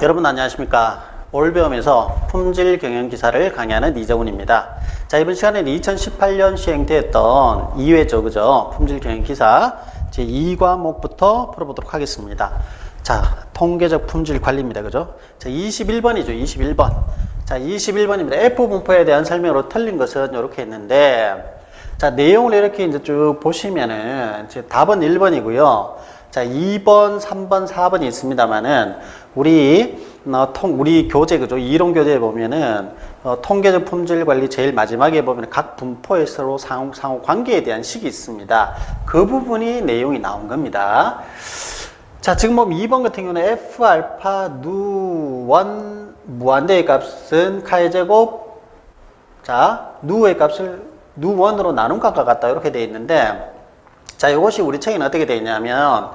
여러분 안녕하십니까? 올배움에서 품질 경영 기사를 강의하는 이정훈입니다. 자 이번 시간에는 2018년 시행되었던 2회죠 그죠? 품질 경영 기사 제 2과목부터 풀어보도록 하겠습니다. 자 통계적 품질 관리입니다 그죠? 자 21번이죠 21번. 자 21번입니다. F 분포에 대한 설명으로 틀린 것은 이렇게 했는데 자, 내용을 이렇게 이제 쭉 보시면은, 이제 답은 1번이고요. 자, 2번, 3번, 4번이 있습니다만은, 우리, 어, 통, 우리 교재, 그죠? 이론 교재에 보면은, 어, 통계적 품질 관리 제일 마지막에 보면 각 분포의 서로 상호, 상호 관계에 대한 식이 있습니다. 그 부분이 내용이 나온 겁니다. 자, 지금 보면 2번 같은 경우는 F 알파 누1 무한대의 값은 카의 제곱 자, 누의 값을 누1으로 나눈 값과 같다 이렇게 되어 있는데 자, 이것이 우리 책에는 어떻게 되어 있냐면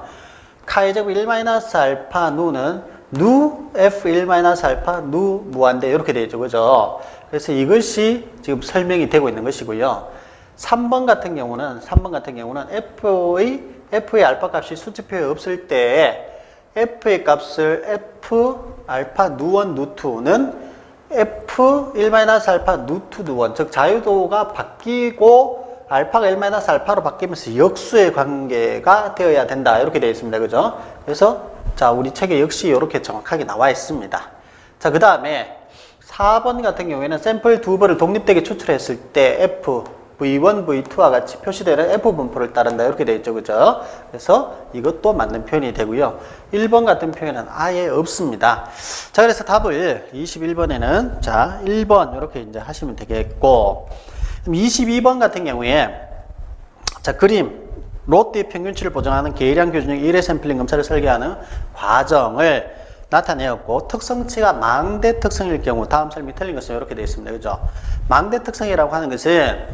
카의 제곱 1 알파 누는 누 f1 알파 누 무한대 이렇게 되어 있죠. 그죠? 그래서 이것이 지금 설명이 되고 있는 것이고요. 3번 같은 경우는 3번 같은 경우는 f의 f의 알파 값이 수치표에 없을 때 f의 값을 f 알파 누1 누2는 F1 알파 누2 누1 즉 자유도가 바뀌고 알파가 1 알파로 바뀌면서 역수의 관계가 되어야 된다 이렇게 되어 있습니다 그죠 그래서 자 우리 책에 역시 이렇게 정확하게 나와 있습니다. 자 그 다음에 4번 같은 경우에는 샘플 두 번을 독립되게 추출했을 때 F V1, V2와 같이 표시되는 F 분포를 따른다. 이렇게 되어 있죠. 그죠? 그래서 이것도 맞는 표현이 되고요. 1번 같은 표현은 아예 없습니다. 자 그래서 답을 21번에는 자 1번 이렇게 이제 하시면 되겠고 22번 같은 경우에 자 그림 롯데 평균치를 보정하는 계량 교준형 1회 샘플링 검사를 설계하는 과정을 나타내었고 특성치가 망대 특성일 경우 다음 설명이 틀린 것은 이렇게 되어 있습니다. 그죠? 망대 특성이라고 하는 것은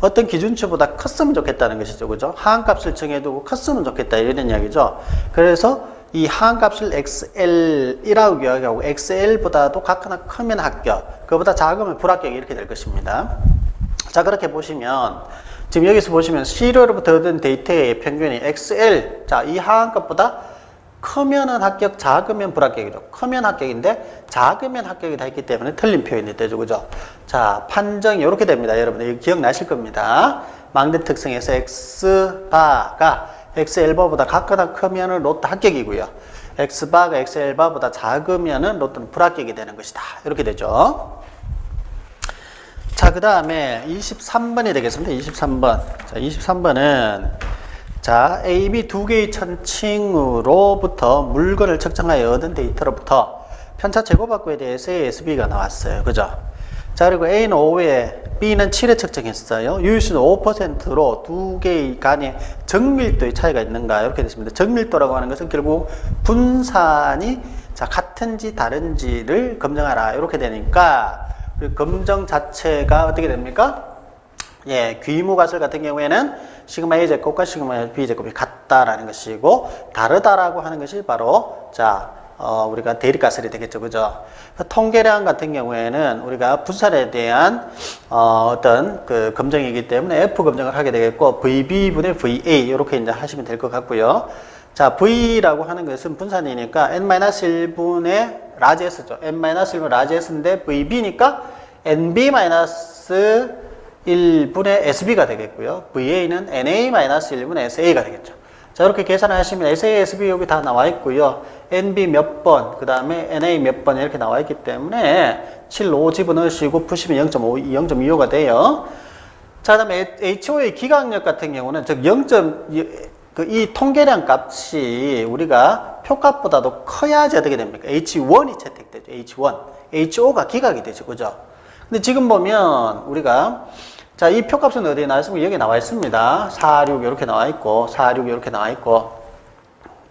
어떤 기준치보다 컸으면 좋겠다는 것이죠. 그죠? 하한값을 정해두고 컸으면 좋겠다 이런 이야기죠. 그래서 이 하한값을 XL이라고 이야기하고 XL보다도 각하나 크면 합격, 그보다 작으면 불합격 이렇게 될 것입니다. 자 그렇게 보시면 지금 여기서 보시면 C로부터 얻은 데이터의 평균이 XL 자 이 하한값보다 크면은 합격, 작으면 불합격이죠. 크면 합격인데 작으면 합격이 다 있기 때문에 틀린 표현이 되죠. 그죠? 자, 판정이 이렇게 됩니다. 여러분들 기억나실 겁니다. 망대 특성에서 X바가 XL바보다 같거나 크면은 로또 합격이고요. X바가 XL바보다 작으면은 로또는 불합격이 되는 것이다. 이렇게 되죠. 자, 그 다음에 23번이 되겠습니다. 23번. 자, 23번은 자, A, B 두 개의 천칭으로부터 물건을 측정하여 얻은 데이터로부터 편차 제곱합구에 대해서 ASB가 나왔어요. 그죠? 자, 그리고 A는 5에 B는 7에 측정했어요. 유효수는 5%로 두 개의 간의 정밀도의 차이가 있는가 이렇게 됐습니다. 정밀도라고 하는 것은 결국 분산이 자, 같은지 다른지를 검증하라 이렇게 되니까 그 검정 자체가 어떻게 됩니까? 예, 귀무가설 같은 경우에는 시그마 A 제곱과 시그마 B 제곱이 같다라는 것이고 다르다라고 하는 것이 바로 자 어, 우리가 대립가설이 되겠죠, 그죠? 통계량 같은 경우에는 우리가 분산에 대한 어, 어떤 그 검정이기 때문에 F 검정을 하게 되겠고 VB 분의 VA 이렇게 이제 하시면 될 것 같고요. 자, V라고 하는 것은 분산이니까 N-1분의 라지 S죠. N-1분 라지 S인데 VB니까 NB- 1분의 SB가 되겠고요. VA는 NA-1분의 SA가 되겠죠. 자, 이렇게 계산을 하시면 SA, SB 여기 다 나와 있고요. NB 몇 번, 그 다음에 NA 몇 번 이렇게 나와 있기 때문에 7, 5 집어넣으시고 푸시면 0.5, 0.25가 돼요. 자, 그 다음에 HO의 기강력 같은 경우는 즉 0. 그 이 통계량 값이 우리가 표값보다도 커야지 어떻게 됩니까? H1이 채택되죠. H1. HO가 기각이 되죠. 그죠? 근데 지금 보면 우리가 자, 이 표값은 어디에 나와 있습니까? 여기 나와 있습니다. 4, 6 이렇게 나와 있고 4, 6 이렇게 나와 있고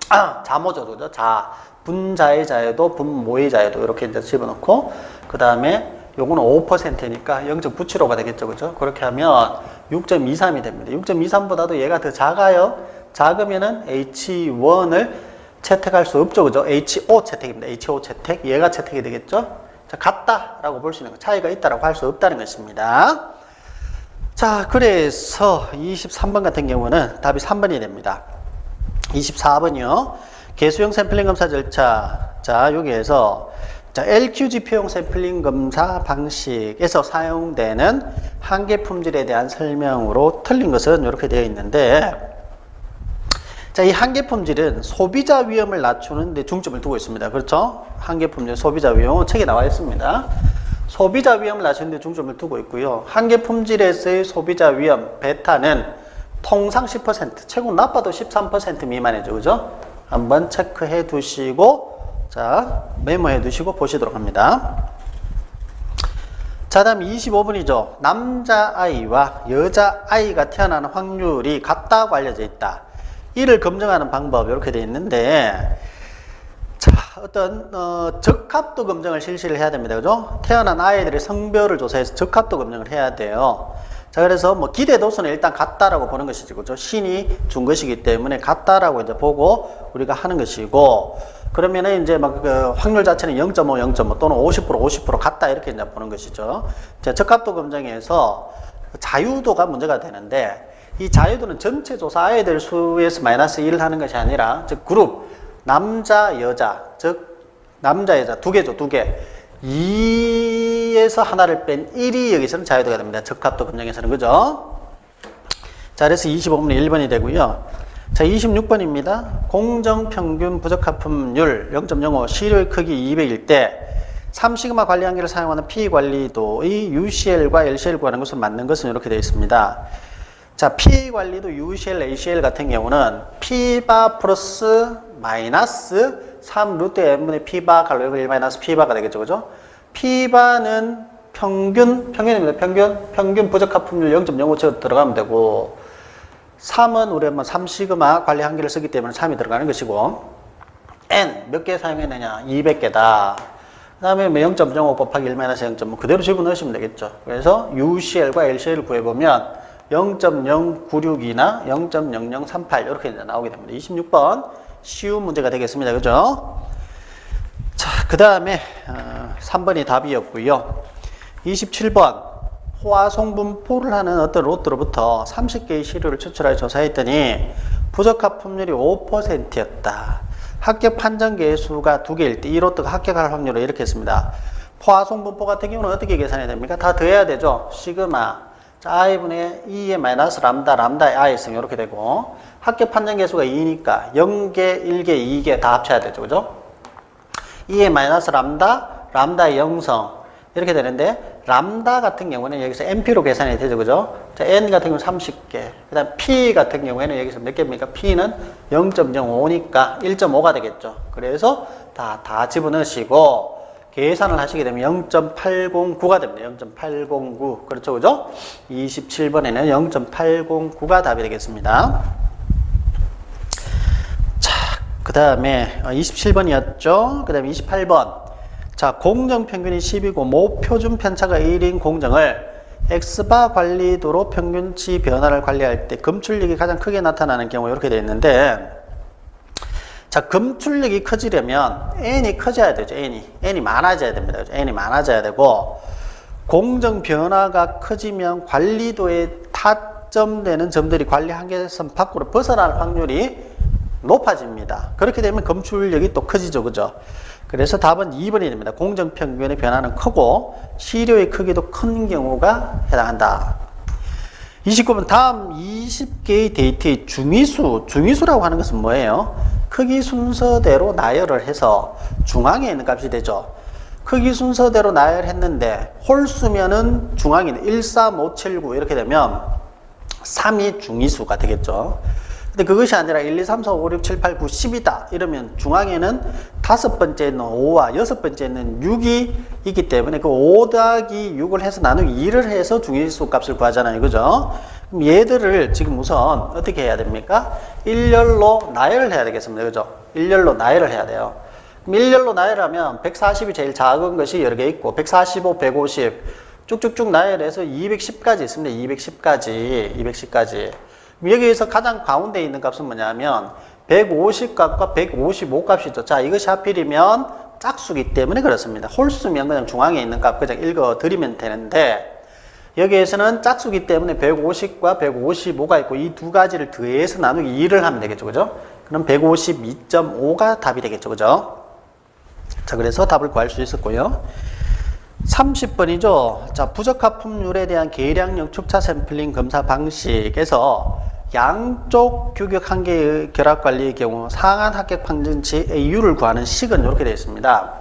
아, 자모죠. 그죠? 자, 분자의 자에도 분모의 자에도 이렇게 이제 집어넣고 그 다음에 요거는 5%니까 0.975가 되겠죠. 그죠? 그렇게 하면 6.23이 됩니다. 6.23보다도 얘가 더 작아요. 작으면은 H1을 채택할 수 없죠. 그죠? HO 채택입니다. HO 채택. 얘가 채택이 되겠죠? 자, 같다라고 볼 수 있는 거. 차이가 있다라고 할 수 없다는 것입니다. 자, 그래서 23번 같은 경우는 답이 3번이 됩니다. 24번이요. 개수형 샘플링 검사 절차. 자, 자, 여기에서 자, LQGP용 샘플링 검사 방식에서 사용되는 한계 품질에 대한 설명으로 틀린 것은 이렇게 되어 있는데 자, 이 한계 품질은 소비자 위험을 낮추는 데 중점을 두고 있습니다. 그렇죠? 한계 품질 소비자 위험 책에 나와 있습니다. 소비자 위험을 낮추는 데 중점을 두고 있고요. 한계 품질에서의 소비자 위험 베타는 통상 10% 최고 나빠도 13% 미만이죠. 그죠? 한번 체크해 두시고 자, 메모해 두시고 보시도록 합니다. 자, 다음 25분이죠. 남자아이와 여자아이가 태어나는 확률이 같다고 알려져 있다. 이를 검증하는 방법 이렇게 되어 있는데 자, 어떤 어, 적합도 검증을 실시를 해야 됩니다. 그죠? 태어난 아이들의 성별을 조사해서 적합도 검증을 해야 돼요. 자, 그래서 뭐 기대 도수는 일단 같다라고 보는 것이지, 그죠? 신이 준 것이기 때문에 같다라고 이제 보고 우리가 하는 것이고, 그러면은 이제 막 그 확률 자체는 0.5, 0.5 또는 50%, 50% 같다 이렇게 이제 보는 것이죠. 자, 적합도 검증에서 자유도가 문제가 되는데, 이 자유도는 전체 조사 아이들 수에서 마이너스 1을 하는 것이 아니라, 즉 그룹 남자, 여자, 즉 남자, 여자 두 개죠, 두 개. 2에서 하나를 뺀 1이 여기서는 자유도가 됩니다. 적합도 검증에서는 그죠? 자, 그래서 25번은 1번이 되고요. 자, 26번입니다. 공정 평균 부적합품률 0.05 시료의 크기 200일 때 3시그마 관리 한계를 사용하는 P 관리도의 UCL과 LCL 구하는 것은 맞는 것은 이렇게 되어 있습니다. 자, P 관리도 UCL, ACL 같은 경우는 P바 플러스 마이너스 3 루트 n분의 P바 갈로리가 1 마이너스 P바가 되겠죠. 그죠? P바는 평균, 평균입니다. 평균, 평균 부적합품률 0.05쳐 들어가면 되고 3은 우리 한번 3시그마 관리 한계를 쓰기 때문에 3이 들어가는 것이고 N 몇 개 사용했느냐? 200개다. 그 다음에 0.05 곱하기 1 마이너스 0.5 그대로 집어넣으시면 되겠죠. 그래서 UCL과 LCL을 구해보면 0.096이나 0.0038 이렇게 나오게 됩니다. 26번 쉬운 문제가 되겠습니다. 그죠? 자, 그 다음에 어, 3번이 답이었고요. 27번 호화송분포를 하는 어떤 로또로부터 30개의 시료를 추출하여 조사했더니 부적합품률이 5%였다. 합격 판정 개수가 2개일 때 이 로또가 합격할 확률을 이렇게 했습니다. 포화송분포 같은 경우는 어떻게 계산해야 됩니까? 다 더해야 되죠. 시그마 자, i분의 2의 마이너스 람다, 람다의 i승 이렇게 되고 합격 판정 개수가 2니까 0개, 1개, 2개 다 합쳐야 되죠. 그죠? 2의 마이너스 람다, 람다의 0성 이렇게 되는데 람다 같은 경우는 여기서 NP로 계산이 되죠. 그죠? 자, N 같은 경우는 30개. 그 다음 P 같은 경우에는 여기서 몇 개입니까? P는 0.05니까 1.5가 되겠죠. 그래서 다, 다 집어넣으시고 계산을 하시게 되면 0.809가 됩니다. 0.809. 그렇죠. 그죠? 27번에는 0.809가 답이 되겠습니다. 자, 그 다음에 27번이었죠. 그 다음에 28번. 자, 공정 평균이 10이고 모표준 편차가 1인 공정을 X바 관리도로 평균치 변화를 관리할 때 검출력이 가장 크게 나타나는 경우 이렇게 되어 있는데 자, 검출력이 커지려면 n이 커져야 되죠. n이. n이 많아져야 됩니다. n이 많아져야 되고 공정 변화가 커지면 관리도에 타점되는 점들이 관리 한계선 밖으로 벗어날 확률이 높아집니다. 그렇게 되면 검출력이 또 커지죠. 그죠? 그래서 답은 2번이 됩니다. 공정 평균의 변화는 크고 시료의 크기도 큰 경우가 해당한다. 29번 다음 20개의 데이터의 중위수, 중위수라고 하는 것은 뭐예요? 크기 순서대로 나열을 해서 중앙에 있는 값이 되죠. 크기 순서대로 나열했는데 홀수면은 있는 1, 3, 5, 7, 9 이렇게 되면 3이 중위수가 되겠죠. 근데 그것이 아니라 1, 2, 3, 4, 5, 6, 7, 8, 9, 10이다. 이러면 중앙에는 다섯 번째 있는 5와 여섯 번째 있는 6이 있기 때문에 그 5 더하기 6을 해서 나누기 2를 해서 중위수 값을 구하잖아요. 그죠? 그럼 얘들을 지금 우선 어떻게 해야 됩니까? 일렬로 나열을 해야 되겠습니다. 그죠? 일렬로 나열을 해야 돼요. 그럼 일렬로 나열하면 140이 제일 작은 것이 여러 개 있고 145, 150 쭉쭉쭉 나열해서 210까지 있습니다. 210까지, 210까지. 여기에서 가장 가운데 있는 값은 뭐냐면 150 값과 155 값이죠. 자, 이것이 하필이면 짝수기 때문에 그렇습니다. 홀수면 그냥 중앙에 있는 값 그냥 읽어 드리면 되는데 여기에서는 짝수기 때문에 150과 155가 있고 이 두 가지를 더해서 나누기 2를 하면 되겠죠. 그죠? 그럼 152.5가 답이 되겠죠. 그죠? 자, 그래서 답을 구할 수 있었고요. 30번이죠. 자, 부적합품률에 대한 계량형 촉차 샘플링 검사 방식에서 양쪽 규격 한 개의 결합 관리의 경우 상한 합격 평균치 A율을 구하는 식은 이렇게 되어 있습니다.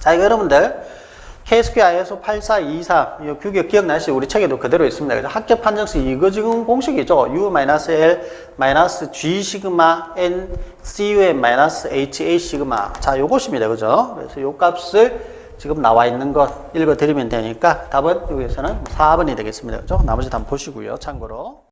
자, 여러분들 KSQ ISO 8423이 규격 기억나시죠? 우리 책에도 그대로 있습니다. 그래서 합격 판정식 이거 지금 공식이죠. U-L G 시그마 N CUM H A 시그마 자, 요것입니다. 그죠? 그래서 요 값을 지금 나와 있는 것 읽어 드리면 되니까 답은 여기서는 4번이 되겠습니다. 그죠? 나머지 다 보시고요. 참고로.